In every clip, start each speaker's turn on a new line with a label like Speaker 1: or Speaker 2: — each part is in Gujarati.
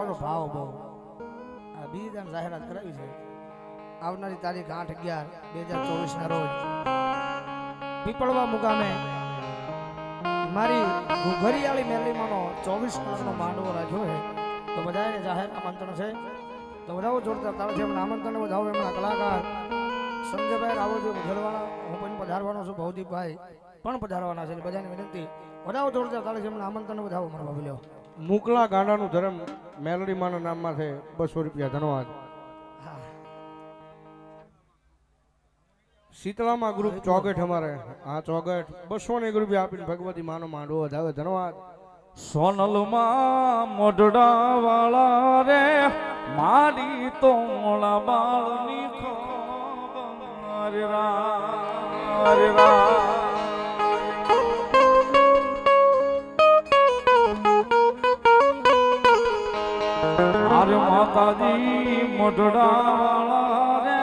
Speaker 1: વાળો ભાવ બહુ. આ બીજી જાહેરાત કરાવી છે. આવનારી તારીખ આઠ અગિયાર બે હજાર ચોવીસ ના રોજ. પીપળવા મુકામે મારી ઘરિયાળી મેલીમાંનો ચોવીસ કલાકનો માંડવો રાખ્યો છે. તો બધાને જાહેર આમંત્રણ છે. તો બધાઓ જોડતા તાળથી એમના આમંત્રણ વધાવો. એમના કલાકાર સંજયભાઈ રાવળજી ઘરવાળા હું પણ પધારવાનો છું. ભવદીપભાઈ પણ પધારવાના છે. બધાને વિનંતી. વધાવો જોડતા તાળથી એમના આમંત્રણ વધાવો. મારા બાબુ લ્યો.
Speaker 2: મુકલા ગાંડાનું ધર્મ મેલડી માના નામમાં છે બસો રૂપિયા ધન્યવાદ શીતળામાં ગ્રુપ ચોગઠ અમારે. હા, ચોગઠ. બસો ને રૂપિયા આપીને ભગવતી માનો માંડવો વધાવે ધન્યવાદ
Speaker 3: સોનલમાં મોઢડા વાળા રે, મારી તોળા બાળની ખબર રા રે. માતાજી મોઢડા રે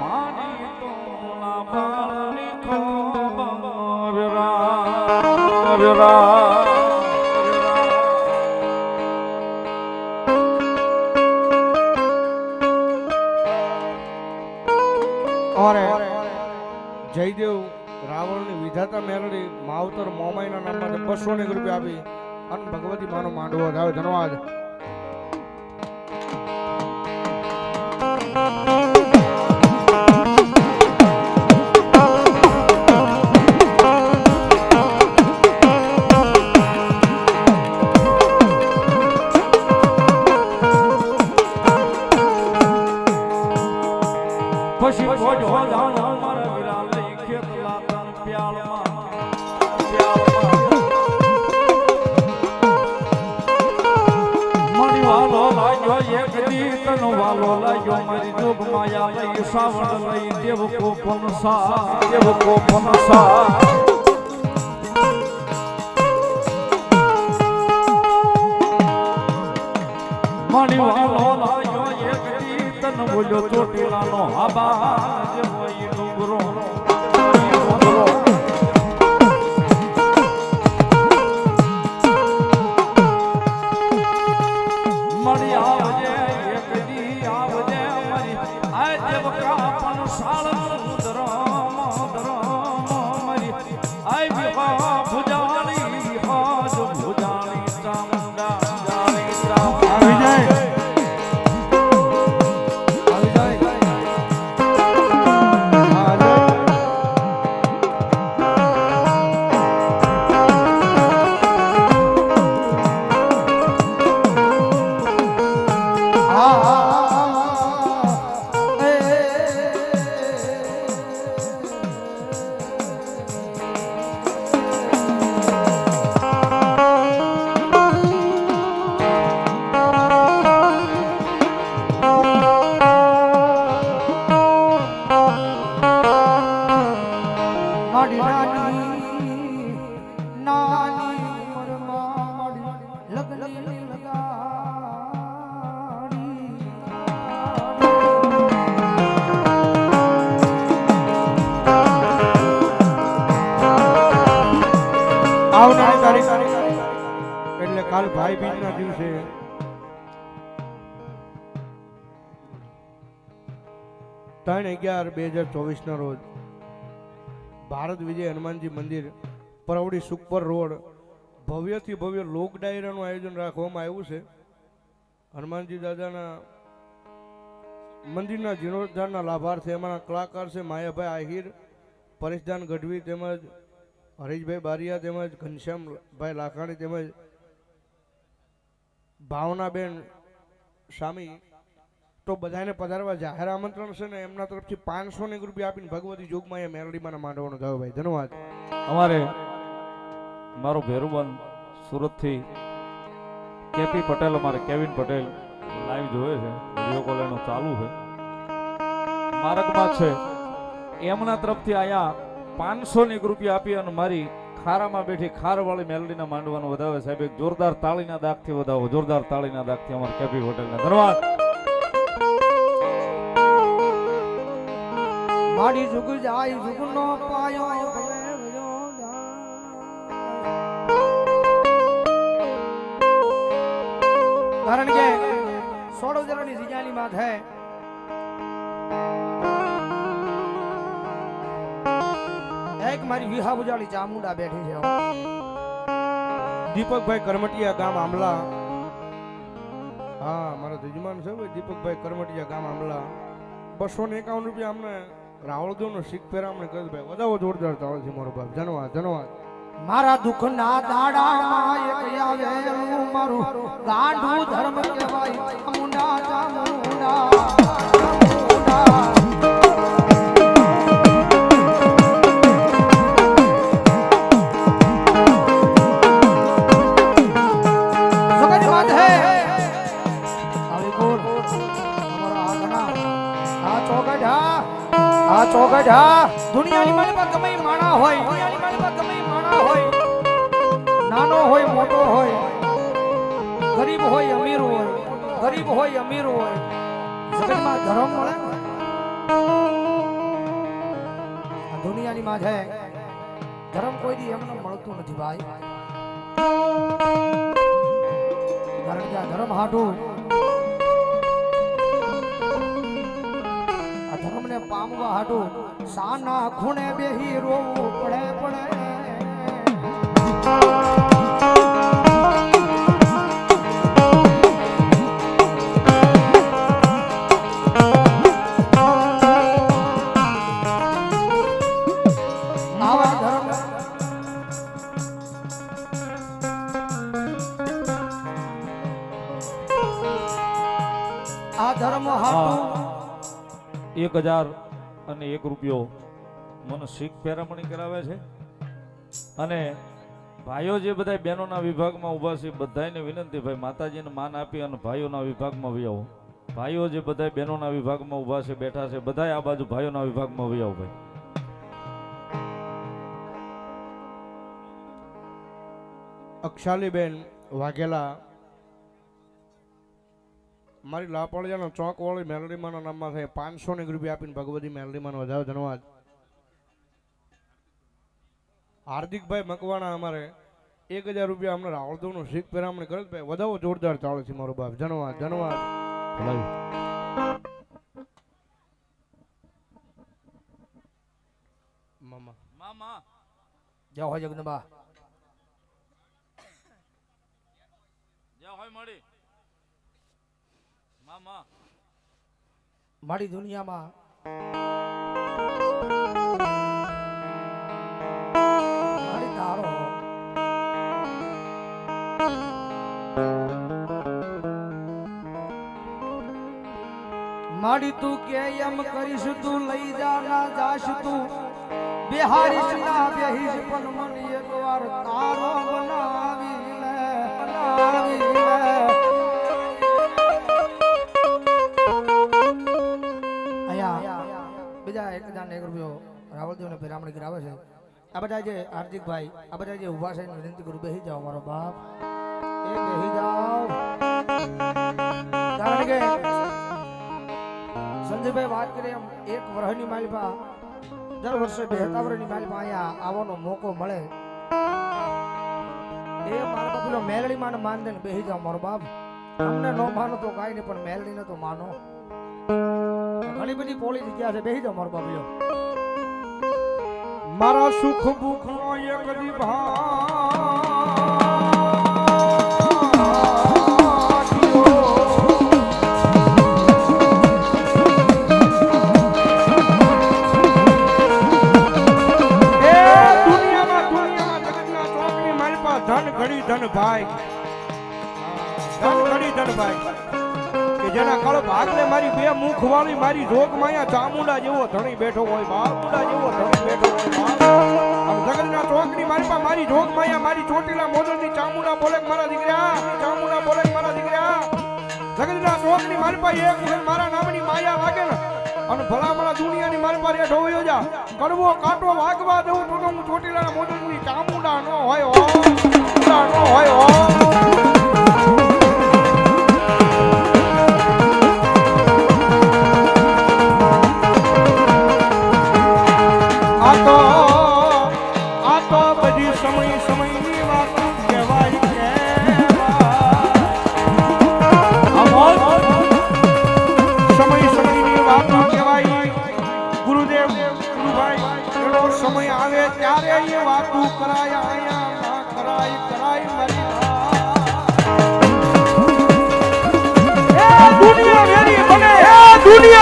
Speaker 3: મારી તોળા બાળની ખબર રા રે
Speaker 2: જયદેવ રાવણની વિધાતા મેળડી માવતર મોમાઈના નામમાં બસો ને રૂપિયા આપી અને ભગવતી માનો માંડવો વધાવે. ધન્યવાદ.
Speaker 3: વાલો લાગ્યો મારી જોગ માયા લઈ સાવણ લઈ લાગ્યો એક દી તન બોલ્યો
Speaker 2: ત્રણ અગિયાર બે હજાર ચોવીસના રોજ ભારત વિજય હનુમાનજી મંદિર, પરવડી સુપર રોડ, ભવ્યથી ભવ્ય લોક ડાયરાનું આયોજન રાખવામાં આવ્યું છે. હનુમાનજી દાદાના મંદિરના જીર્ણોદ્ધારના લાભાર્થી એમાંના કલાકાર છે માયાભાઈ આહિર, પરેશદાન ગઢવી તેમજ હરીશભાઈ બારિયા તેમજ ઘનશ્યામભાઈ લાખાણી તેમજ ભાવનાબેન સ્વામી તો બધાને પધારવા જાહેર આમંત્રણ છે ને એમના તરફથી પાંચસો ને રૂપિયા આપીને ભગવતી જોગમાં એ મેરડીમાં માંડવાનો થયો ભાઈ. ધન્યવાદ.
Speaker 3: અમારે મારો ભેરુબંધ સુરતથી કેપી પટેલ, અમારે કેવિન પટેલ લાઈવ જોવે છે વીડિયો કોલ એનો ચાલુ છે. માર્ગમાં છે. એમના તરફથી અહીંયા પાંચસો ની રૂપિયા આપી અને મારી ખારામાં બેઠી ખારવાળી મેલડીના માંડવાનું વધાવે સાહેબ, એક જોરદાર તાળીના દાગથી વધાવો, જોરદાર તાળીના દાગથી અમારે કેપી પટેલને. ધન્યવાદ.
Speaker 1: મારી જુગ જાય પાયો ભલે ભયો જાય. કારણ કે સોળ હજારની જીજાની માં છે એક મારી વિહા ઉજાળી ચામુંડા બેઠી છે.
Speaker 2: દીપકભાઈ કરમટિયા ગામ આમલા હા, મારા જજમાન છે ભાઈ, દીપકભાઈ કરમટિયા ગામ આમલા બસો ને એકાવન રૂપિયા અમને રાવળદેવ નો શીખ અમને કરી ભાઈ વધાવો જોરદાર ચાલે છે મારો બાપ. ધન્યવાદ ધન્યવાદ
Speaker 1: મારા દુઃખના દાડામાં એક આવેલું મારું ગાંડું ધર્મ કહેવાય. મુંડા ચામુંડા ચામુંડા. ચોગઢા દુનિયાની મનમાં ગમે માણા હોય, દુનિયાની ગમે માણા હોય. નાનો હોય, મોટો હોય. ગરીબ હોય, અમીર હોય. ગરીબ હોય, અમીર હોય. જગતમાં ધર્મ મળે ને? દુનિયાની માં છે ધર્મ કોઈ દી એમને મળતું નથી ભાઈ. કારણ કે આ ધર્મ હાટું ધર્મને પામવા હાટું સાના ખૂણે બેહી રોવું પડે પડે.
Speaker 3: એક હજાર અને એક રૂપિયો મને શીખ પેરામણી કરાવે છે. અને ભાઈઓ જે બધા બહેનોના વિભાગમાં ઊભા છે બધાને વિનંતી, ભાઈ, માતાજીને માન આપી અને ભાઈઓના વિભાગમાં આવો. ભાઈઓ જે બધા બહેનોના વિભાગમાં ઊભા છે, બેઠા છે બધા આ બાજુ ભાઈઓના વિભાગમાં આવો, ભાઈ.
Speaker 2: અક્ષાલીબેન વાઘેલા મારી લાપડિયાનો ચોક વાળી મેલડીમાના નામમાં થાય પાંચસો ને રૂપિયા આપીને ભગવતી મેલડીમાનો વધારો ધન્યવાદ. હાર્દિકભાઈ મકવાણા અમારે એક હજાર રૂપિયા અમને રાવળદેવનું શીખ પેરામણી કરે ભાઈ વધાવો જોરદાર ચાલે છે મારો બાપ. ધન્યવાદ ધન્યવાદ. મામા.
Speaker 3: મામા.
Speaker 1: જય હોય જગદંબા.
Speaker 3: જય હોય મળી
Speaker 1: મારી દુનિયામાં મારી તું કે એમ કરીશ, તું લઈ જા, ના જાશ તું. બિહારીશ, ના બેહીશ, પણ મન એકવાર તારો બનાવી બીજા એક રૂપિયો રાવળદેવને પેરામણી કરાવે છે. આ બધા જે હાર્દિકભાઈ, આ બધા જે ઊભા છે વિનંતી કરું બેસી જાઓ મારો બાપ. એ જાઓ. કારણ કે સંજયભાઈ વાત કરીએ એમ, એક વર્ષની માલિપા, દર વર્ષે બેહતા વર્ષની માલિપા અહીંયા આવવાનો મોકો મળે. એ મારા પેલો મેલડી માને દે બેસી જાઓ મારો બાપ. અમને ન માનો તો કાંઈ નહીં, પણ મેલડીને તો માનો. ઘણી બધી પોલી જગ્યા છે. બેસી જાઓ મારો બાબલ્યો
Speaker 2: મારા સુખ ભૂખ નો એક વિભાગ બે મારી જોગ માયા ચામુંડા જેવો ધણી બેઠો હોય, બામુંડા જેવો ધણી બેઠો હોય જગતના ચોકની મારી પાસે મારી જોગ માયા મારી ચોટીલા મોદલની ચામુંડા બોલે મારા દીકરા, ચામુંડા બોલે મારા દીકરા. જગતના ચોકની મારી પાસે એક વખત મારા નામની માયા લાગે ને. અને ભલા મારા દુનિયાની મારી પાસે હોય જા. કડવો કાંટો વાગવા દઉં તો હું ચોટીલાના મોદલની ચામુંડા નો હોય હો. નો હોય હો.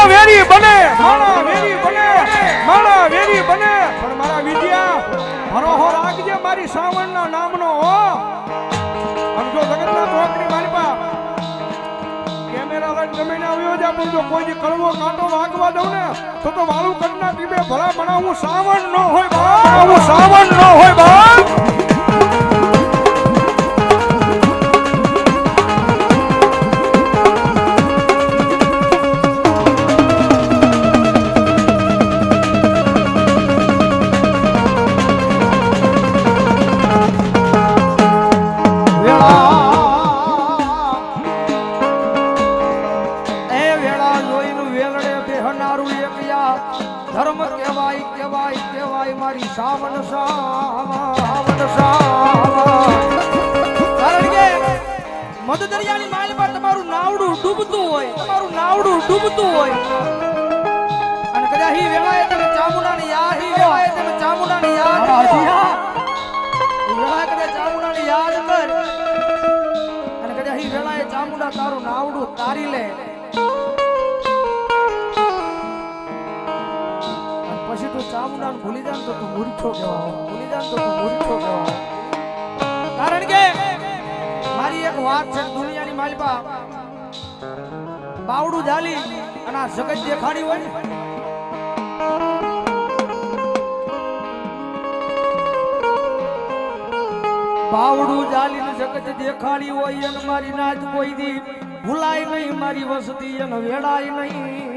Speaker 2: માણા વેરી બને માણા વેરી બને માણા વેરી બને. પણ મારા વિજયા હરોહો રાખજે મારી સાવણના નામનો હો. સમજો જગતના છોકરી મારી પા કેમેરા લઈને જમીને આવ્યો જ આપણે જો કોઈને કડવો કાંટો વાગવા દઉં ને તો તો વાળું કડના ટીમે ભલા ભણા હું સાવણ ન હોય બા હું સાવણ ન હોય બા
Speaker 1: ભૂલી જા ને તો તું મૂર્ખો કહેવાય ભૂલી જા ને તો તું મૂર્ખો કહેવાય કારણ કે મારી એક વાત છે દુનિયાની માલપા બાવડું જગત દેખાડી હોય ને બાવડું જાલીને જગત દેખાડી હોય અને મારી નાચ કોઈ દી ભૂલાય નહીં મારી વસતી અને વેડાય નહીં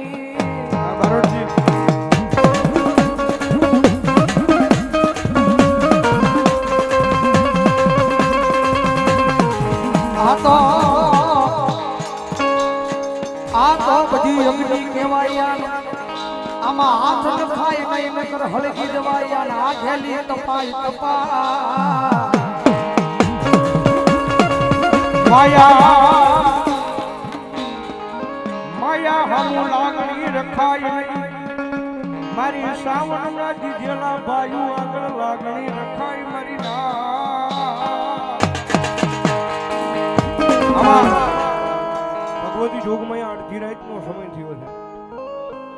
Speaker 1: આમાં હાથ નખાય નહીં, નકર હળગી જવાય અને ઘેલી તપાય તપા
Speaker 2: માયા માયા હમુ લાગણી રખાય મારી સાવણના દીધેલા ભાઈઓ આગળ લાગણી રખાય મારી ના. ભગવતી જોગમાં અડધી રાતનો સમય થયો છે.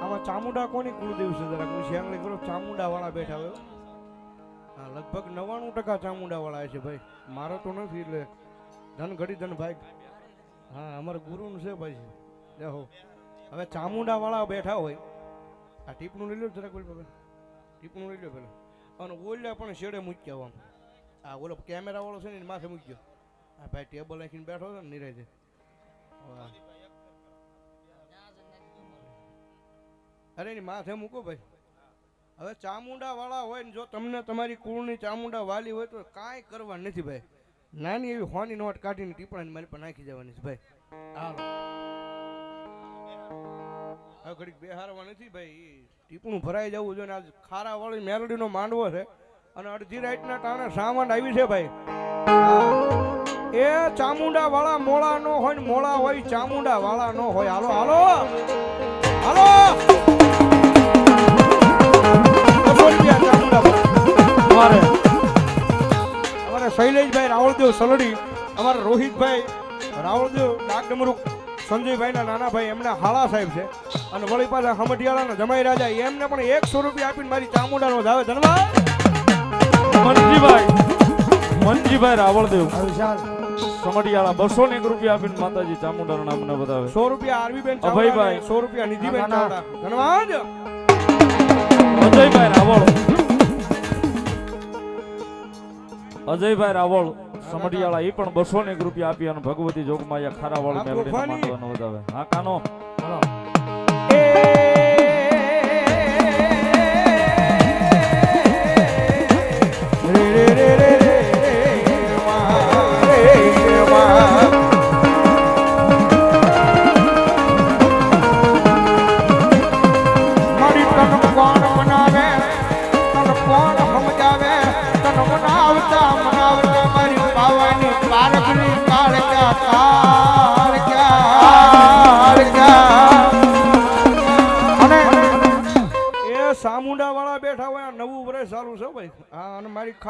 Speaker 2: આમાં ચામુંડા કોની કુળદેવ છે જરાક? હું શ્યાંગલે કરો ચામુંડા વાળા બેઠા હોય. હા, લગભગ નવ્વાણું ટકા ચામુંડા વાળા છે ભાઈ. મારો તો નથી એટલે ધન ઘડી ધન ભાઈ. હા, અમારા ગુરુનું છે ભાઈ. દેહો હવે ચામુંડા વાળા બેઠા હોય. આ ટીપનું લઈ લો જરાક બોલ પેલા ટીપનું લઈ લો પેલા. અને ઓલ્યા પણ શેડે મૂક્યા આમ. આ ઓલો કેમેરા વાળો છે ને માથે મૂક્યો. આ ભાઈ ટેબલ નાખીને બેઠો છે ને નિરાજે વાહ. અરે એની માથે મૂકો ભાઈ. હવે ચામુંડા વાળા હોય ને જો તમને તમારી કુળની ચામુંડા વાલી હોય તો કાંઈ કરવા નથી ભાઈ. નાની એવી હોની નોટ કાઢીને ટીપણાની મારી પર નાખી જવાની છે ભાઈ. હાલો. હવે ઘડીક બેહારવા નથી ભાઈ. ટીપણું ભરાઈ જવું જોઈએ આજ ખારા વાળી મેલડીનો માંડવો છે અને અડધી રાઈટના ટાણે સામાન આવી છે ભાઈ. એ ચામુંડા વાળા મોળા નો હોય મોળા હોય ચામુંડા વાળા નો હોય. હાલો હાલો. હાલો.
Speaker 3: અમારે
Speaker 2: અમારા શૈલેષભાઈ રાવળદેવ સલડી અમારા રોહિતભાઈ રાવળદેવ ડાકડમરૂ સંજયભાઈના નાના ભાઈ એમના હાળા સાહેબ છે. અને વળી પાછા હમઢિયાળાના જમાઈ રાજા એમને પણ એકસો રૂપિયા આપીને મારી ચામુંડાનો ધાવે ધન્યવાદ.
Speaker 3: મનજીભાઈ મનજીભાઈ રાવળદેવ.
Speaker 1: વિશાલ
Speaker 3: સમઢિયાળા બસો ને એક રૂપિયા આપીને માતાજી ચામુંડાના નામને બતાવે
Speaker 2: સો રૂપિયા આરવીબેન
Speaker 3: અભયભાઈ.
Speaker 2: સો રૂપિયા નિધિબેન ધન્યવાદ.
Speaker 3: અજયભાઈ રાવળ. અજયભાઈ રાવળ સમઢિયાળા એ પણ બસો ને એક રૂપિયા આપી અને ભગવતી જોગમાયા ખારાવાળી
Speaker 2: તોફાની.
Speaker 3: માંડવાનો વધાવે. હા કાનો?